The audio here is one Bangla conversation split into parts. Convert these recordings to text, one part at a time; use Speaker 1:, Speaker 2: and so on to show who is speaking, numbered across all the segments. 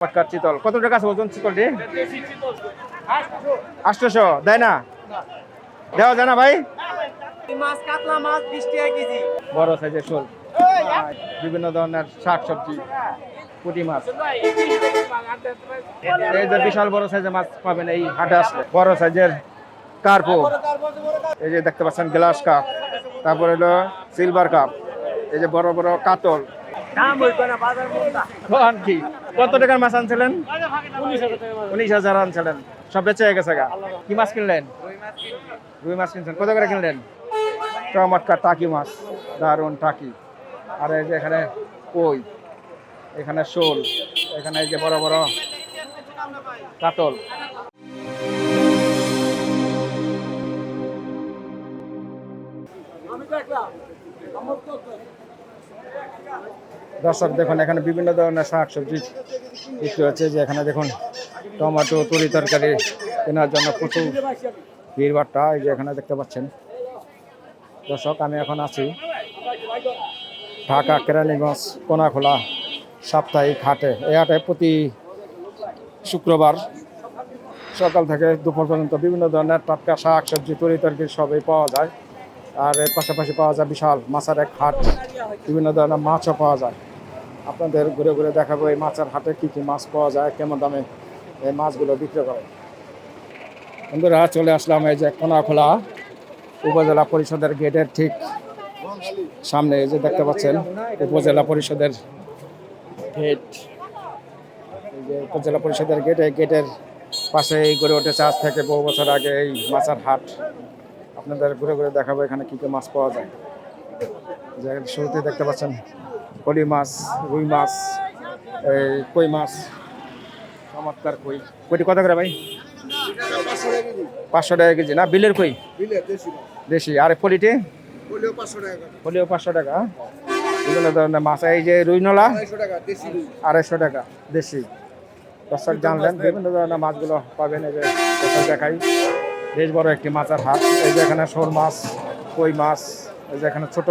Speaker 1: পাটকার চিতল। কত টাকা আছে ওজন চিতলটি? আটশোশো দেয় না? দেওয়া যায় না ভাই? বড় সাইজের শোল। বিভিন্ন ধরনের শাক সবজি, পুঁটি মাছ। এই যে বিশাল বড় সাইজের মাছ পাবেন এই হাটে আসলে। বড় সাইজের কার্পো। এই যে দেখতে পাচ্ছেন গ্লাস কাপ। তারপরে হলো সিলভার কাপ এই যে বড় বড় কাতল। কি? কত টাকার মাছ আনছিলেন? উনিশ হাজার আনছিলেন। সব বেঁচে গেছে গা। কি মাছ কিনলেন? রুই মাছ কিনছেন। কত করে কিনলেন? চমৎকার টাকি মাছ। দারুণ টাকি। আর এই যে এখানে কই? এখানে শোল। এখানে এই যে বড় বড় কাতল। দর্শক দেখুন, এখানে বিভিন্ন ধরনের শাক সবজি বিক্রি হচ্ছে, যে এখানে দেখুন, টমেটো, তরি তরকারি কেনার জন্য প্রচুর ভিড়ভাট্টা এই যে এখানে দেখতে পাচ্ছেন। দর্শক, আমি এখন আছি ঢাকা কেরানীগঞ্জ কোনাখোলা সাপ্তাহিক হাটে। এই হাটে প্রতি শুক্রবার সকাল থেকে দুপুর পর্যন্ত বিভিন্ন ধরনের টাটকা শাক, সবজি, তরি তরকারি সবই পাওয়া যায়। আর এর পাশাপাশি পাওয়া যায় বিশাল মাছের এক হাট। বিভিন্ন ধরনের মাছও পাওয়া যায়। আপনাদের ঘুরে ঘুরে দেখাবো এই মাছের হাটে কী কী মাছ পাওয়া যায়, কেমন দামে এই মাছগুলো বিক্রি করে। বন্ধুরা, চলে আসলাম এই যে কোনাখোলা উপজেলা পরিষদের গেটের ঠিক সামনে, এই যে দেখতে পাচ্ছেন, উপজেলা পরিষদের গেট। যে উপজেলা পরিষদের গেট এই গেটের পাশে এই গড়ে উঠেছে আজ থেকে বহু বছর আগে এই মাছের হাট। আপনাদের ঘুরে ঘুরে দেখাবো এখানে কী কী মাছ পাওয়া যায়। যে শুরুতে দেখতে পাচ্ছেন কলি মাছ, রুই মাছ, এই কই মাছ? চমৎকার কই। কইটি কত করে ভাই? পাঁচশো টাকা কেজি। না, বিলের কই? দেশি। আর ফলিটি ফলিও পাঁচশো টাকা। বিভিন্ন ধরনের মাছ। এই যে রুইনলা আড়াইশো টাকা, দেশি। দর্শক জানলেন, বিভিন্ন ধরনের মাছগুলো পাবেন এই যে দর্শক দেখাই। বেশ বড় একটি মাছের হাট। এই যে এখানে শোল মাছ, কই মাছ, এই যে এখানে ছোট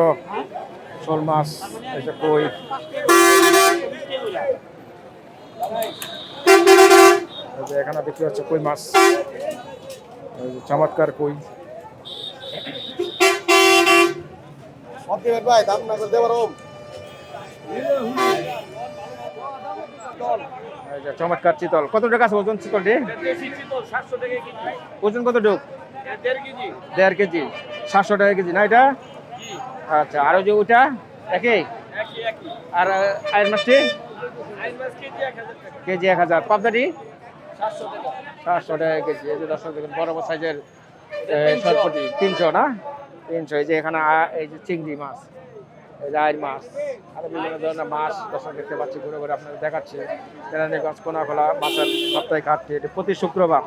Speaker 1: শোল মাছ যে কই? যে এখানে বিক্রি হচ্ছে কই মাছ? চমৎকার কই।
Speaker 2: ভাই দাম না করতে পারো
Speaker 1: চমৎকার চিতল। কত টাকা আছে ওজন চিতলটি?
Speaker 3: টাকা
Speaker 1: ওজন কত
Speaker 3: কেজি।
Speaker 1: দেড় কেজি। সাতশো টাকা কেজি না এটা? আচ্ছা আর যে ওইটা? একই? আর আয়ের মাছটি
Speaker 3: কেজি এক হাজার টাকা।
Speaker 1: পাবদাটি
Speaker 3: সাতশো টাকা।
Speaker 1: টাকা কেজি। এই যে দর্শক দেখুন বড় বড় সাইজের সরপটি তিনশো। না? তিনশো। এই যে এখানে এই যে চিংড়ি মাছ। এই যে আয়ের মাছ। আরও বিভিন্ন ধরনের মাছ দর্শক দেখতে পাচ্ছি ঘুরে ঘুরে আপনাদের দেখাচ্ছি। কেরানীগঞ্জ কোনাখোলা মাছের সাপ্তাহিক হাটটি এটি প্রতি শুক্রবার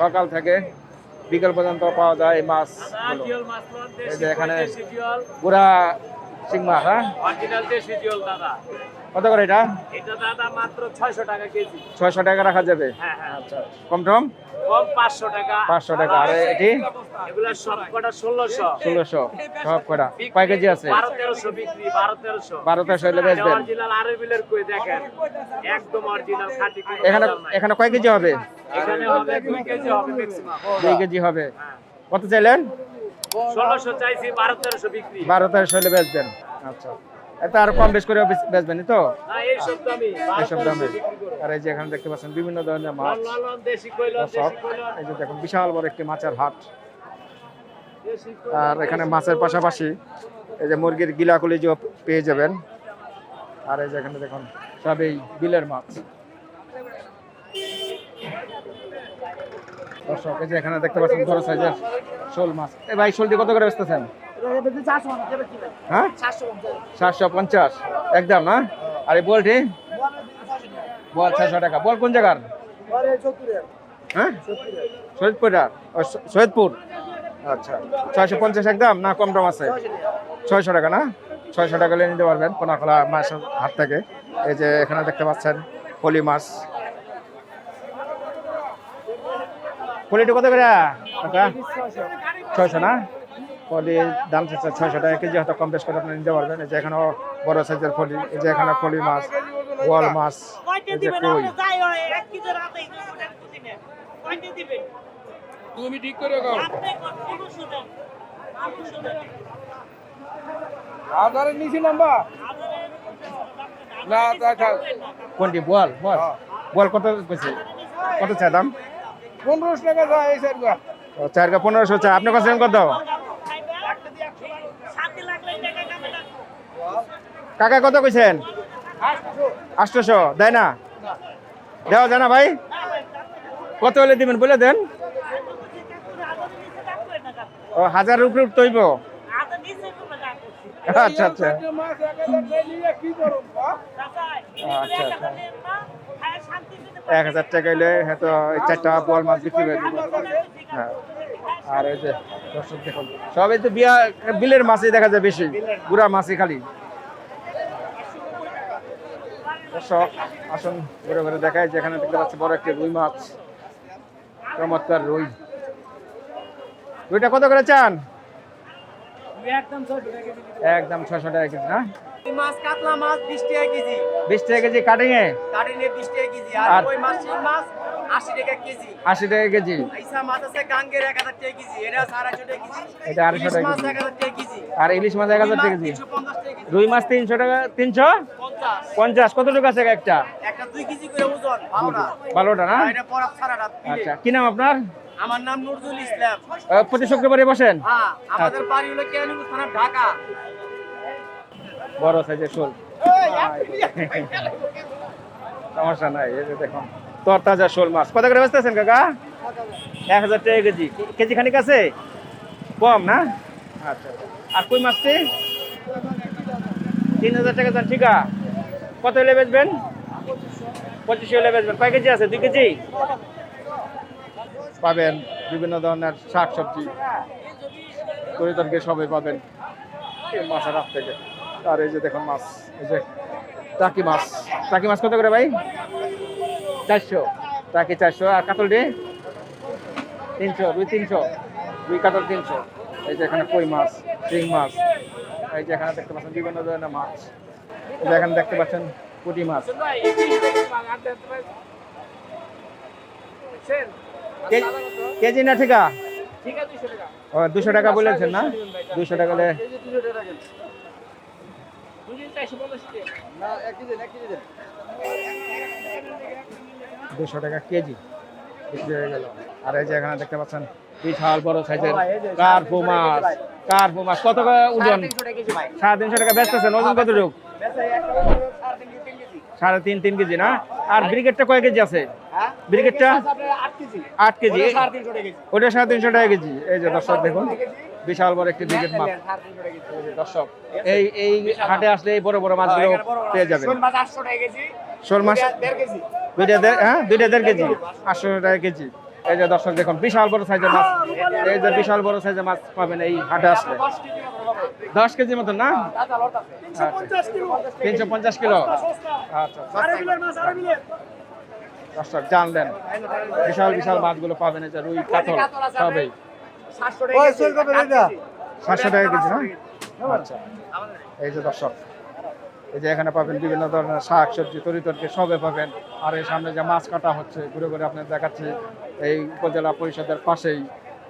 Speaker 1: সকাল থেকে বিকেল পর্যন্ত পাওয়া যায় এই মাছ এই যে এখানে পুরা মাছ হ্যাঁ?
Speaker 3: অরিজিনাল দেশি জিওল দাদা।
Speaker 1: কত করে এটা?
Speaker 3: এটা দাদা মাত্র ছয়শো টাকা কেজি।
Speaker 1: ছয়শো টাকা রাখা যাবে?
Speaker 3: হ্যাঁ হ্যাঁ
Speaker 1: আচ্ছা। কম টম?
Speaker 3: কম পাঁচশো টাকা।
Speaker 1: পাঁচশো টাকা। আর এটি?
Speaker 3: এগুলা সব কটা ষোলোশো।
Speaker 1: ষোলোশো। সব কটা। কয় কেজি আছে?
Speaker 3: বারো তেরোশো বিক্রি বারো তেরোশো।
Speaker 1: বারো তেরোশো হলে বেচবেন।
Speaker 3: অরিজিনাল আরবিলের কই দেখেন? একদম অরিজিনাল খাঁটি
Speaker 1: এখানে এখানে কয় কেজি হবে?
Speaker 3: এখানে হবে দুই কেজি হবে ম্যাক্সিমাম
Speaker 1: দুই কেজি হবে। কত চাইলেন?
Speaker 3: ষোলোশো চাইছি বারো তেরোশো বিক্রি।
Speaker 1: বারো তেরোশো হলে বেচবেন। আচ্ছা। এটা আর কম বেশ করে বেচবেন তো?
Speaker 3: এইসব দামে
Speaker 1: আর এই যে এখানে দেখতে পাচ্ছেন বিভিন্ন ধরনের মাছ। এই যে দেখুন বিশাল বড় একটি মাছের হাট। আর এখানে মাছের পাশাপাশি এই যে মুরগির গিলাকুলি যে পেয়ে যাবেন। আর এই যে এখানে দেখুন সব এই বিলের মাছ। দর্শক এই যে এখানে দেখতে পাচ্ছেন বড় সাইজের শোল মাছ। এই ভাই, শোলটি কত করে বেচতেছেন? হ্যাঁ? সাতশো পঞ্চাশ। একদম না? আর এই বলটি? বল ছয়শো টাকা। বল কোন জায়গার? হ্যাঁ? স- সৈয়দপুর। আচ্ছা। ছয়শো পঞ্চাশ একদম না কম দাম আছে? ছয়শো টাকা না? ছয়শো টাকা নিয়ে নিতে পারবেন কোনাখোলা মাছের হাত থেকে। এই যে এখানে দেখতে পাচ্ছেন পলি মাছ। পলিটি কত করে? টাকা? ছয়শো না? পলির দাম চাচ্ছে ছয়শো টাকা কেজি হয়তো কম বেশ করে আপনি নিতে পারবেন। এই যে এখানেও বড় সাইজের ফলি এই যে এখানে ফলি মাছ বোয়াল মাছ এই যে কই?
Speaker 4: তুমি ঠিক করে গাও নিচে না
Speaker 1: কোনটি? বোয়াল বোয়াল বোয়াল কত কইছে কত চাই দাম?
Speaker 4: পনেরোশো টাকা যায় এই সাইড
Speaker 1: চার গা পনেরোশো চাই আপনি কাছে কত? কাকা কত কইছেন? আটশোশো দেয় না? দেওয়া যায় না ভাই? কত হলে দিবেন বলে দেন? ও হাজার উপরে তৈব আচ্ছা আচ্ছা
Speaker 4: কি
Speaker 1: আচ্ছা, আচ্ছা। এক হাজার টাকা হলে হয়তো চারটা বল মাছ বিক্রি করে দিব। হ্যাঁ। আর এই যে দর্শক দেখুন সবই তো বিয়া, বিলের মাছই দেখা যায় বেশি, গুড়া মাছই খালি। দর্শক, আসুন ঘুরে ঘুরে দেখায় যেখানে দেখতে পাচ্ছি বড় একটি রুই মাছ। চমৎকার রুই। রুইটা কত করে চান? একদম ছশো টাকা কেজি না?
Speaker 5: মাছ কাতলা মাছ বিশ টাকা কেজি।
Speaker 1: বিশ টাকা কেজি কাটিং এ
Speaker 5: কাটিনে বিশ টাকা কেজি। আর ওই মাছ শিং মাছ আশি টাকা কেজি।
Speaker 1: আশি টাকা কেজি।
Speaker 5: আইসা মাছ আছে গাঙ্গের এক হাজার টাকা কেজি। এটা আড়াইশো টাকা কেজি।
Speaker 1: এটা আড়াইশো টাকা
Speaker 5: মাছ
Speaker 1: কেজি।
Speaker 5: এক হাজার টাকা কেজি।
Speaker 1: আর ইলিশ মাছ এক হাজার টাকা কেজি।
Speaker 5: তিনশো পঞ্চাশ টাকা
Speaker 1: রুই মাছ তিনশো টাকা তিনশো?
Speaker 5: পঞ্চাশ।
Speaker 1: পঞ্চাশ। কতটুকু আছে একটা?
Speaker 5: একটা দুই কেজি করে ওজন ভালোটা।
Speaker 1: ভালোটা না?
Speaker 5: এটা ছাড়াটা
Speaker 1: আচ্ছা কি নাম আপনার?
Speaker 5: আমার নাম নুরজুল ইসলাম।
Speaker 1: প্রতি শুক্রবারে বসেন?
Speaker 5: হ্যাঁ আমাদের বাড়ি হলো থানা ঢাকা।
Speaker 1: বড় সাইজের শোল। সমস্যা নাই এই যে দেখুন তোর তাজা শোল মাছ। কত করে বেচতেছেন কাকা? এক হাজার টাকা কেজি। কেজি খানিক আছে? কম না? আচ্ছা আর কই মাছটি? তিন হাজার টাকা যান ঠিকা? কত হলে বেচবেন? পঁচিশে হলে বেচবেন। কয় কেজি আছে? দুই কেজি? পাবেন বিভিন্ন ধরনের শাক সবজি তরিতরকে সবাই পাবেন মাছের হাত থেকে। আর এই যে দেখুন মাছ, এই যে টাকি মাছ। টাকি মাছ কত করে ভাই? চারশো। টাকি চারশো। আর কাতলটি তিনশো, দুই তিনশো। দুই কাতল তিনশো। এই যে এখানে কই মাছ, শিং মাছ। এই যে এখানে দেখতে পাচ্ছেন বিভিন্ন ধরনের মাছ। এই যে এখানে দেখতে পাচ্ছেন পুঁটি মাছ। কেজি না ঠিকা? ও, দুশো টাকা বলেছেন না? দুশো টাকা দুশো টাকা কেজি। আর এই যে এখানে দেখতে পাচ্ছেন, বিশাল বড় সাইজের কার্পু মাছ। কার্পু মাছ, কত ওজন? সাড়ে তিনশো টাকা, বেচতেছেন, ওজন কত সাড়ে তিন তিন কেজি না? আর ব্রিগেডটা কয় কেজি আছে? ব্রিগেডটা? আট কেজি। ওটা সাড়ে তিনশো টাকা কেজি। এই যে দর্শক দেখুন বিশাল বড় একটি ব্রিগেড মাছ। এই দর্শক এই এই হাটে আসলে এই বড় বড় মাছগুলো পেয়ে যাবেন। শোল মাছ দুইটা হ্যাঁ দুইটা দেড় কেজি। আটশো টাকা কেজি। এই যে দর্শক দেখুন বিশাল বড় সাইজের মাছ। এই যে বিশাল বড় সাইজের মাছ পাবেন এই হাটে আসলে। দশ কেজি মতন না? তিনশো পঞ্চাশ কিলো। আচ্ছা দর্শক জানলেন। বিশাল বিশাল মাছগুলো পাবেন এই যে রুই কাতল সবই। সাতশো টাকা কেজি না? আচ্ছা। এই যে দর্শক এই যে এখানে পাবেন বিভিন্ন ধরনের শাক সবজি তরি তরকারি সবে পাবেন। আর এই সামনে যে মাছ কাটা হচ্ছে ঘুরে ঘুরে আপনার দেখাচ্ছি এই উপজেলা পরিষদের পাশেই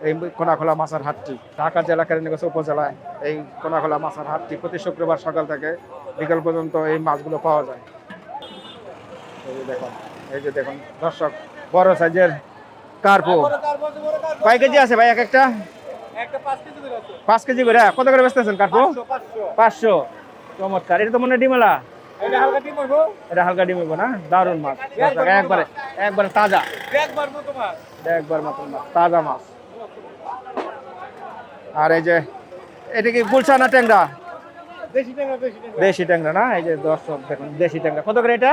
Speaker 1: এই কোনাখোলা মাছের হাটটি। ঢাকা জেলা কেরানীগঞ্জ উপজেলায় এই কোনাখোলা মাছের হাটটি প্রতি শুক্রবার সকাল থেকে বিকাল পর্যন্ত এই মাছগুলো পাওয়া যায়। এই যে দেখুন এই যে দেখুন দর্শক বড় সাইজের কার্পো। কয় কেজি আছে ভাই এক একটা? পাঁচ কেজি করে কত করে বেচতেছেন কার্পো? পাঁচশো। চমৎকার। এটা তো মনে ডিমেলা এটা হালকা ডিম হইবো। না? দারুণ মাছ। একবারে একবারে তাজা। একবার মাত্র মাছ। তাজা মাছ। আর এই যে এটা কি গুলশা না ট্যাংরা? দেশি ট্যাংরা না? এই যে দর্শক দেখুন দেশি ট্যাংরা। কত করে এটা?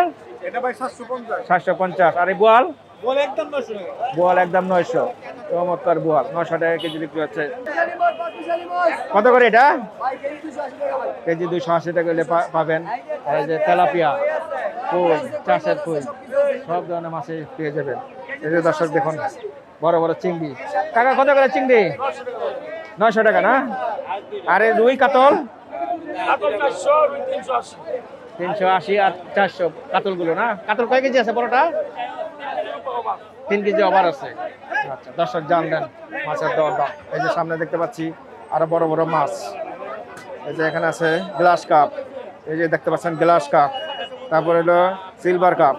Speaker 1: সাতশো পঞ্চাশ। আর এই বোয়াল? বোয়াল একদম নয়শো চমৎকার বোয়াল নয়শো টাকা কেজি বিক্রি হচ্ছে। কত করে এটা? কেজি দুইশো আশি টাকা হলে পাবেন। আর এই যে তেলাপিয়া কই চাষের কই সব ধরনের মাছে পেয়ে যাবেন। এই যে দর্শক দেখুন বড় বড় চিংড়ি। কাকা কত করে চিংড়ি? নয়শো টাকা না? আরে রুই কাতল? তিনশো আশি। আর চারশো। কাতলগুলো না? কাতল কয় কেজি আছে বড়টা তিন কেজি ওভার আছে। আচ্ছা দর্শক জানলেন মাছের দর দাম। এই যে সামনে দেখতে পাচ্ছি আরও বড় বড় মাছ। এই যে এখানে আছে গ্লাস কাপ। এই যে দেখতে পাচ্ছেন গ্লাস কাপ। তারপরে হলো সিলভার কাপ।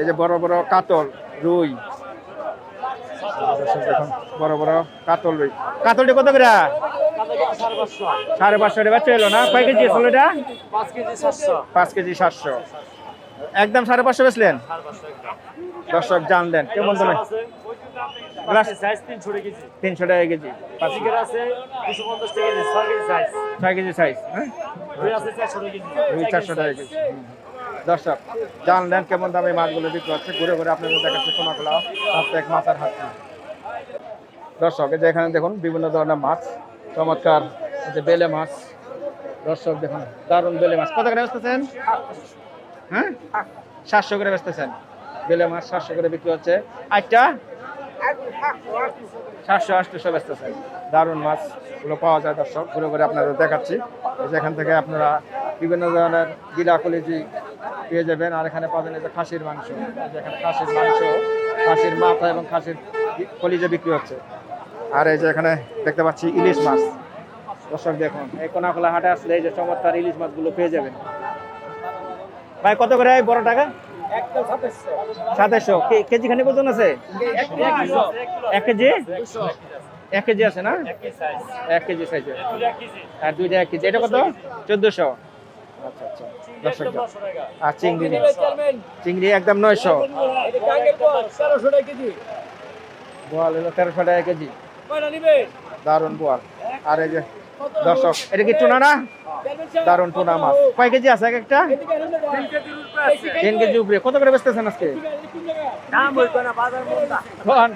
Speaker 1: এই যে বড় বড় কাতল রুই। বড় বড় কাতল রুই। কাতলটি কত করে? সাড়ে পাঁচশো। টাকা চলো না? কয় কেজি আসলো এটা?
Speaker 3: পাঁচ কেজি সাতশো।
Speaker 1: পাঁচ কেজি সাতশো। একদম সাড়ে পাঁচশো বেচলেন? দর্শক জানলেন কেমন দামে
Speaker 3: তিনশো
Speaker 1: টাকা কেজি।
Speaker 3: ছয় কেজি সাইজ
Speaker 1: হ্যাঁ?
Speaker 3: দুই চারশো টাকা কেজি।
Speaker 1: দর্শক জানলেন কেমন দামে মাছগুলো বিক্রি হচ্ছে। ঘুরে ঘুরে আপনাদের দেখাচ্ছে কোনাকোলা সাপ্তাহিক মাছের হাট দর্শক এই যে এখানে দেখুন বিভিন্ন ধরনের মাছ। চমৎকার যে বেলে মাছ। দর্শক দেখুন দারুণ বেলে মাছ। কত করে বেচতেছেন? হ্যাঁ? সাতশো করে বেচতেছেন। বেলে মাছ সাতশো করে বিক্রি হচ্ছে। আটটা? সাতশো, আটশো বেচতেছেন। দারুণ মাছগুলো পাওয়া যায় দর্শক, ঘুরে ঘুরে আপনাদের দেখাচ্ছি। এই যে এখান থেকে আপনারা বিভিন্ন ধরনের গিলা কলিজি পেয়ে যাবেন। আর এখানে পাবেন এই যে খাসির মাংস। এখানে খাসির মাংস, খাসির মাথা এবং খাসির কলিজা বিক্রি হচ্ছে। আর এই যে এখানে দেখতে পাচ্ছি ইলিশ মাছ। দর্শক দেখুন, এই কোনাখোলা হাটে আসলে এই যে চমৎকার ইলিশ মাছগুলো পেয়ে যাবেন। ভাই কত করে বড় টাকা? সাতাশশো। কেজি খানিক ওজন আছে? এক কেজি? এক কেজি আছে না? এক কেজি সাইজে আর দুইটা এক কেজি। এটা কত? চোদ্দশো। আচ্ছা আচ্ছা। দর্শক আর চিংড়ি চিংড়ি একদম নয়শো। বোয়াল হলো তেরোশো টাকা কেজি। দারুণ বোয়াল আর এই যে দর্শক এটা কি টুনা না? দারুণ টুনা মাছ। কয় কেজি আছে এক একটা? তিন কেজি উপরে। কত করে বেচতেছেন আজকে?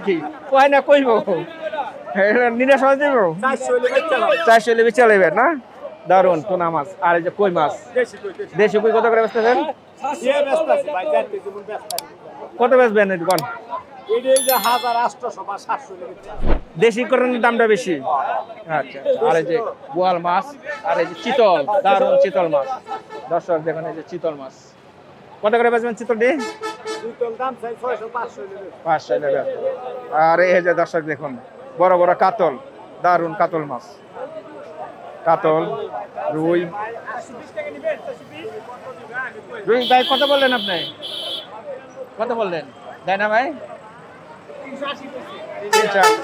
Speaker 1: কি? কয় না কইব? নিলে সহজ দিব
Speaker 3: চারশো
Speaker 1: বেচে নেবেন না? দারুণ টুনা মাছ। আর এই যে কই মাছ? দেশি কই কত করে বেচতেছেন? কত বেচবেন এই দোকান? দেশি দামটা বেশি? আচ্ছা আর এই যে বোয়াল মাছ আর এই যে চিতল দারুণ চিতল মাছ। দর্শক দেখুন এই যে চিতল মাছ। কত করে বেচবেন চিতলটি?
Speaker 3: পাঁচশো
Speaker 1: নেবে আর এই যে দর্শক দেখুন বড় বড় কাতল দারুণ কাতল মাছ। কাতল রুই। রুই ভাই কত বললেন আপনি? কত বললেন? তাই না ভাই।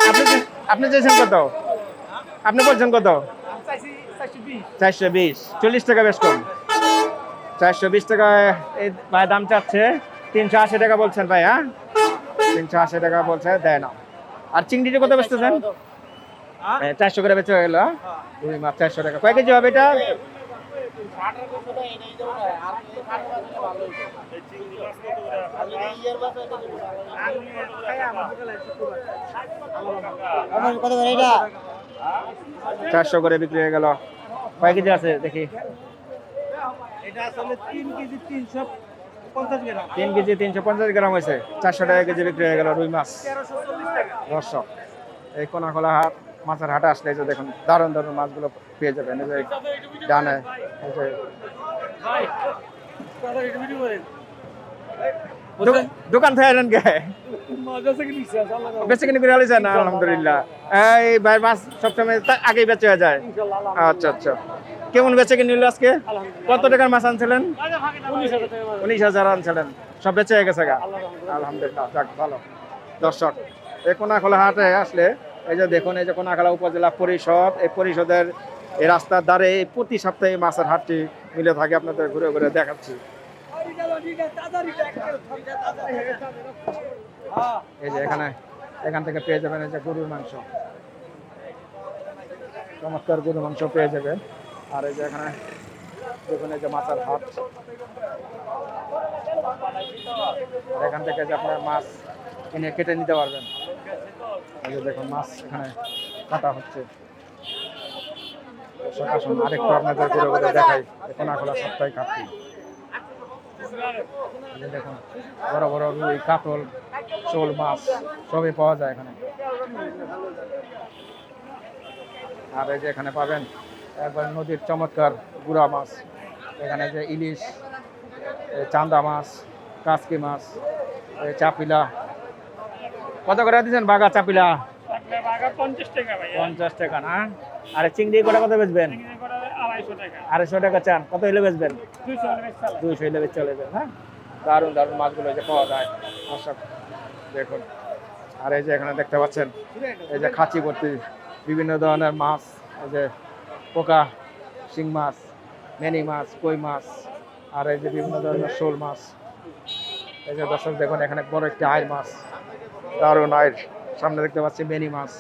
Speaker 1: আপনি যে- আপনি চেয়েছেন কত? আপনি বলছেন কত? চারশো বিশ। চল্লিশ টাকা বেশ কম। চারশো বিশ টাকা এই ভাই দাম চাচ্ছে। তিনশো আশি টাকা বলছেন ভাই হ্যাঁ? তিনশো আশি টাকা বলছে দেয় না আর চিংড়িটা কত বেচতেছেন? চারশো করে বেচে গেল রুই মাছ চারশো টাকা। কয় কেজি হবে এটা?
Speaker 2: কত করে এটা?
Speaker 1: চারশো করে বিক্রি হয়ে গেল। কয় কেজি আছে দেখি?
Speaker 3: এটা আসলে তিন কেজি তিনশো পঞ্চাশ গ্রাম।
Speaker 1: তিন কেজি তিনশো পঞ্চাশ গ্রাম হয়েছে। চারশো টাকা কেজি বিক্রি হয়ে গেল রুই মাছ। দর্শক এই কোনাখোলা হাট মাছের হাটে আসলে যে দেখুন দারুণ দারুণ মাছগুলো পেয়ে যাবেন। এই যে ডানে এই যে দোকান- থেকে আনেন কে? বেঁচে কিনে করে আলিছেন আলহামদুলিল্লাহ। এই ভাই মাছ সবসময় আগেই বেঁচে হয়ে যায়। আচ্ছা আচ্ছা। কেমন বেঁচে কিনে নিল আজকে? কত টাকার মাছ আনছিলেন?
Speaker 3: উনিশ হাজার
Speaker 1: আনছিলেন। সব বেঁচে হয়ে গেছে গা? আলহামদুলিল্লাহ যাক ভালো। দর্শক এই কোনাখোলা হাটে আসলে এই যে দেখুন এই যে কোনাখোলা উপজেলা পরিষদ এই পরিষদের এই রাস্তার ধারে এই প্রতি সপ্তাহে মাছের হাটটি মিলে থাকে। আপনাদের ঘুরে ঘুরে দেখাচ্ছি। এই যে এখানে, এখান থেকে পেয়ে যাবেন এই যে গরুর মাংস। চমৎকার গরুর মাংস পেয়ে যাবেন। আর এই যে এখানে দেখুন এই যে মাছের হাট। আর এখান থেকে যে আপনার মাছ কিনে কেটে নিতে পারবেন। এই যে দেখুন মাছ এখানে কাটা হচ্ছে। আসুন আরেকটু আপনাদের ঘুরে ঘুরে দেখাই কোনা খোলা সপ্তাহে কাটতি দেখুন বড় বড় রুই কাতল শোল মাছ সবই পাওয়া যায় এখানে। আর এই যে এখানে পাবেন একবার নদীর চমৎকার গুড়া মাছ। এখানে যে ইলিশ চান্দা মাছ কাসকি মাছ চাপিলা। কত করে দিচ্ছেন বাঘা চাপিলা?
Speaker 4: পঞ্চাশ টাকা
Speaker 1: পঞ্চাশ টাকা না? আরে চিংড়ি কটা কত বেচবেন?
Speaker 4: আড়াইশো টাকা।
Speaker 1: চান। কত হলে বেচবেন?
Speaker 4: দুইশো
Speaker 1: হলে বেচ চলে যাবেন হ্যাঁ? দারুণ দারুণ মাছগুলো যে পাওয়া যায়। দর্শক দেখুন। আর এই যে এখানে দেখতে পাচ্ছেন এই যে খাঁচি ভর্তি বিভিন্ন ধরনের মাছ এই যে পোকা শিং মাছ মেনি মাছ কই মাছ আর এই যে বিভিন্ন ধরনের শোল মাছ। এই যে দর্শক দেখুন এখানে বড় একটি আয়ের মাছ। দারুণ আয়ের সামনে দেখতে পাচ্ছি মেনি মাছ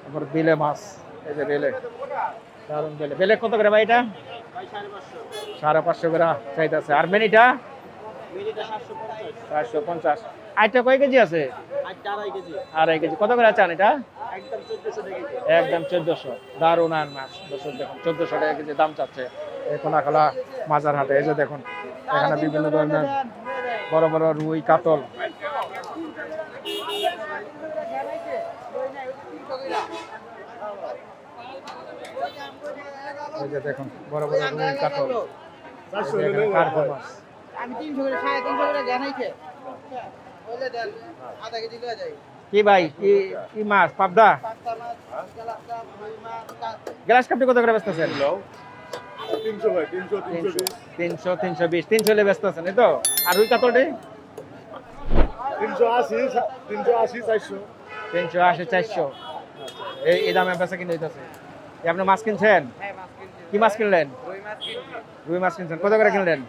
Speaker 1: তারপর বিলে মাছ এই যে বেলে। দারুণ বেলে বেলে কত করে ভাই এটা? সাড়ে পাঁচশো করে চাইতেছে। আর মেনিটা? চারশো পঞ্চাশ। আটটা কয় কেজি আছে? আড়াই কেজি। কত করে চান এটা? একদম চোদ্দশো। দারুণ আর মাছ। দর্শক দেখুন, চোদ্দশো টাকা কেজি দাম চাচ্ছে। এই কোনাখালা মাজার হাটে। যে দেখুন, এখানে বিভিন্ন ধরনের বড় বড় রুই, কাতল এই যে দেখুন বড় বড় রুই কাতল এই যে এখানে কার্পো মাছ
Speaker 3: আমি তিনশো করে সাড়ে তিনশো করে জানাইছে বলে দেন আধা কেজি লয়ে যাই।
Speaker 1: কি ভাই কি কি মাছ? পাবদা?
Speaker 3: গ্লাস
Speaker 1: কাপটি কত করে বেচতেছেন?
Speaker 6: তিনশো। তিনশো তিনশো বিশ।
Speaker 1: তিনশো হলে বেচতেছেন এই তো? আর রুই কাতলটি?
Speaker 6: তিনশো আশি তিনশো আশি চারশো।
Speaker 1: তিনশো আশি চারশো। এই দামে বেচা কিনে দিতেছে আপনি মাছ কিনছেন?
Speaker 3: হ্যাঁ
Speaker 1: কি মাছ কিনলেন?
Speaker 3: রুই মাছ
Speaker 1: কিনছেন। কত করে কিনলেন?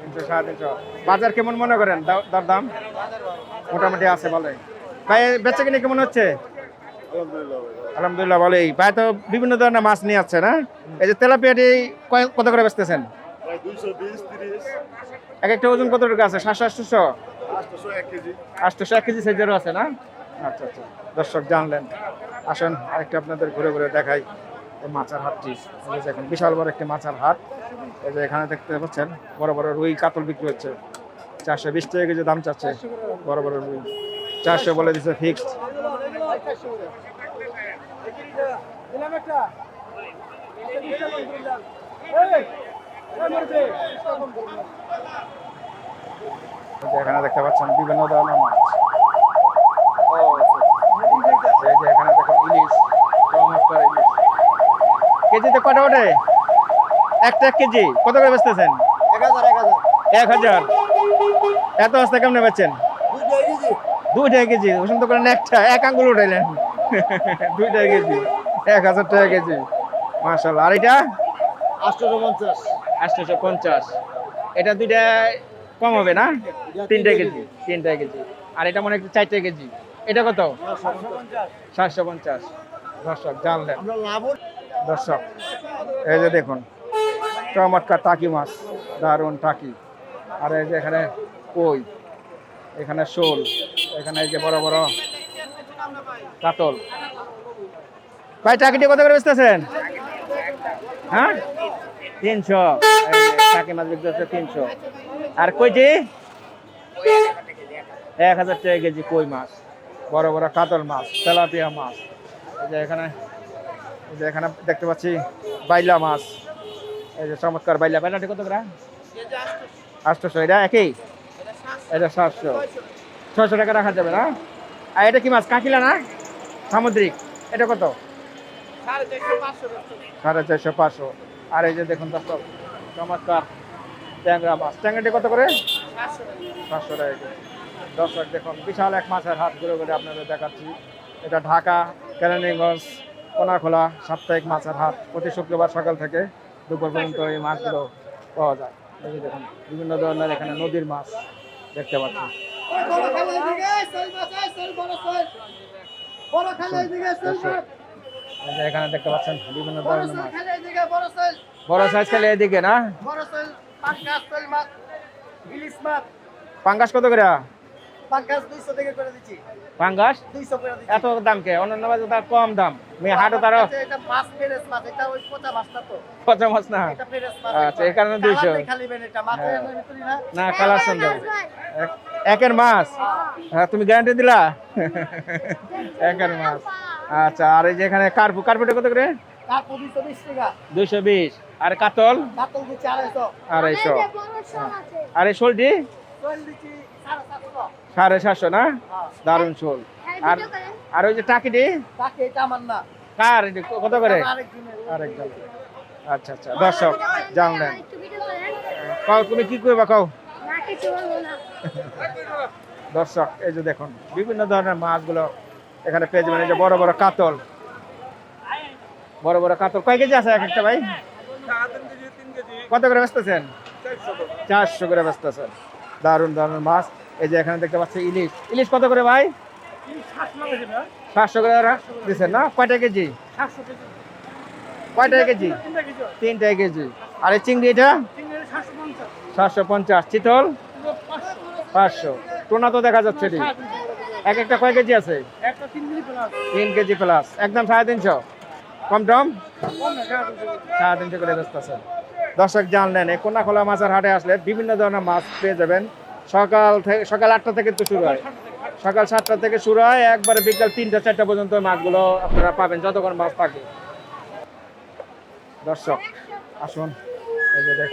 Speaker 3: তিনশো,
Speaker 1: সাড়ে তিনশো। বাজার কেমন মনে করেন? দর দাম? মোটামুটি আছে ভালোই। ভাই, বেচা কিনে কেমন হচ্ছে?
Speaker 6: আলহামদুলিল্লাহ
Speaker 1: ভালোই। ভাই তো বিভিন্ন ধরনের মাছ নিয়ে আসছে, না? এই যে তেলাপিয়াটি কত করে বেচতেছেন? এক একটা ওজন কত টাকা আছে? সাতশো, আটশোশো?
Speaker 6: আটশোশো এক কেজি
Speaker 1: সাইজেরও আছে, না? আচ্ছা আচ্ছা। দর্শক জানলেন। আসেন, আরেকটা আপনাদের ঘুরে ঘুরে দেখাই। মাছের হাটটি। দেখুন, বিশাল বড় একটি মাছের হাট। এই যে এখানে দেখতে পাচ্ছেন, বড় বড় রুই, কাতল বিক্রি হচ্ছে। চারশো বিশ টাকা কেজি দাম চাচ্ছে, বড় বড় রুই। চারশো বলে দিচ্ছে ফিক্সড এখানে দেখতে পাচ্ছেন বিভিন্ন ধরনের মাছ। এখানে দেখুন ইলিশ। কেজিতে কটা ওঠে একটা এক কেজি। কত করে বেচতেছেন?
Speaker 3: এক হাজার
Speaker 1: এত আসতে কেমনে বেচছেন?
Speaker 3: দুইটা কেজি।
Speaker 1: কেজি। ওষুধ তো করেন একটা এক আঙ্গুল উঠাইলেন। দুইটা কেজি। এক হাজার টাকা কেজি। মার্শাল আর এটা?
Speaker 3: আটশোশো পঞ্চাশ।
Speaker 1: আটশোশো পঞ্চাশ। এটা দুইটা কম হবে না? তিনটা কেজি। তিনটা কেজি। আর এটা মনে একটু চারটে কেজি। এটা কত? সাতশো পঞ্চাশ। দর্শক জানলেন। দর্শক, এই যে দেখুন, চমৎকার টাকি মাছ, দারুণ টাকি। আর এই যে এখানে কই, এখানে শোল, এখানে এই যে বড় বড় কাতল। ভাই, টাকিটি কত করে বেচতেছেন? হ্যাঁ? তিনশো। টাকি মাছ বিক্রি হচ্ছে তিনশো। আর কইটি? এক হাজার টাকা কেজি কই মাছ? বড় বড় কাতল মাছ, তেলাপিয়া মাছ। এই যে এখানে এখানে দেখতে পাচ্ছি বাইলা মাছ। এই যে চমৎকার বাইলা। বাইলাটি কত করে আটশোশো এটা একই? এটা সাতশো। ছশো টাকা রাখা যাবে না? আর এটা কি মাছ? কাকিলা না? সামুদ্রিক। এটা কত? সাড়ে চারশো পাঁচশো। আর এই যে দেখুন দর্শক চমৎকার ট্যাংরা মাছ। ট্যাংরাটি কত করে? সাতশো টাকা। দর্শক দেখুন, বিশাল এক মাছের হাত ঘুরে ঘুরে আপনাদের দেখাচ্ছি। এটা ঢাকা, কেরানীগঞ্জ কোনাখোলা সাপ্তাহিক মাছের হাট প্রতি শুক্রবার সকাল থেকে দুপুর পর্যন্ত এই মাছগুলো পাওয়া যায়। এই দেখুন বিভিন্ন ধরনের এখানে নদীর মাছ দেখতে পাচ্ছি। এখানে দেখতে পাচ্ছেন বিভিন্ন ধরনের মাছ। বড় সাইজ খেলে এদিকে না? পাঙ্গাস কত করে? পাঙ্গাস এত দাম কে? অন্যান্য বাজারে তার কম দাম। মেয়ে হাটও তারও পচা মাছ না আচ্ছা এই কারণে দুইশো। না। কালার সুন্দর। একের মাছ? হ্যাঁ। তুমি গ্যারান্টি দিলা? একের মাছ। আচ্ছা আর এই যে এখানে কার্পু কার্পুটা কত করে? দুইশো বিশ আর কাতল?
Speaker 3: কাতল দিচ্ছি আড়াইশো।
Speaker 1: আড়াইশো। আর এই শোলটি?
Speaker 3: সাড়ে সাতশো
Speaker 1: না? দারুণ শোল। আর আর ওই যে টাকিটি কার কত করে? আরেকজন আচ্ছা আচ্ছা দর্শক জানলেন কও তুমি কি করবা কও? দর্শক এই যে দেখুন বিভিন্ন ধরনের মাছগুলো এখানে পেয়ে যাবেন। এই যে বড় বড় কাতল। বড় বড় কাতল। কয় কেজি আছে এক একটা ভাই? কত করে বেচতেছেন? চারশো করে বেচতেছেন। দারুণ দারুণ মাছ। এই যে এখানে দেখতে পাচ্ছি ইলিশ। ইলিশ কত করে ভাই? সাতশো করে দিচ্ছেন না? কয়টা কেজি? কয়টা কেজি? তিনটা কেজি। আর এই চিংড়ি এটা? সাতশো পঞ্চাশ। চিতল? পাঁচশো। টোনা তো দেখা যাচ্ছে। এক একটা কয় কেজি আছে? তিন কেজি প্লাস একদম সাড়ে তিনশো। কম টম? সাড়ে তিনশো করে ব্যস্ত আছে দর্শক জানলেন, এই কোনাখোলা মাছের হাটে আসলে বিভিন্ন ধরনের মাছ পেয়ে যাবেন। সকাল থেকে সকাল আটটা থেকে তো শুরু হয়। সকাল সাতটা থেকে শুরু হয়, একবারে বিকাল তিনটা, চারটা পর্যন্ত মাছগুলো আপনারা পাবেন যতক্ষণ মাছ থাকে। দর্শক, আসুন, এই যে দেখ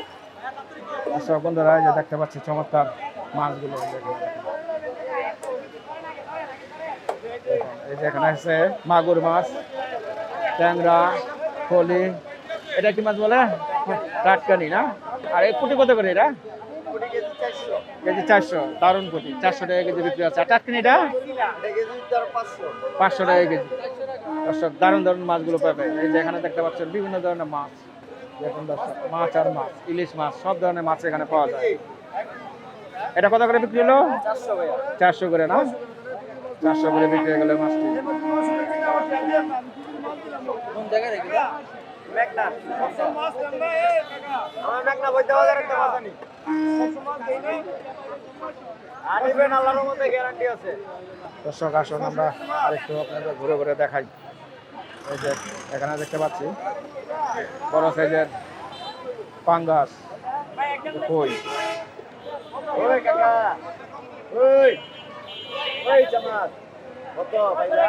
Speaker 1: দর্শক বন্ধুরা, এই যে দেখতে পাচ্ছি, চমৎকার মাছগুলো। এই যে এখানে আছে মাগুর মাছ, ট্যাংরা ফলি এটা কি মাছ বলে? টাটকানি না? আর এই পুটি কত করে এটা? কেজি চারশো। দারুণ পুটি চারশো টাকা কেজি বিক্রি আছে টাটকানিটা পাঁচশো টাকা কেজি। দর্শক, দারুণ দারুণ মাছগুলো পাবে। এই যে দেখতে পাচ্ছেন বিভিন্ন ধরনের মাছ। দেখুন মাছ আর মাছ, ইলিশ মাছ, সব ধরনের মাছ এখানে পাওয়া যায়। এটা কত করে বিক্রি হলো? চারশো করে, না? চারশো করে বিক্রি হয়ে গেল মাছটি। দর্শক আসুন আমরা আরেকটু আপনাদের ঘুরে ঘুরে দেখাই। এই যে এখানে দেখতে পাচ্ছি বড় সাইজের পাঙ্গাস। কই
Speaker 5: ওই কাকা। ওই। ওই জামাত। কত ভাইরা?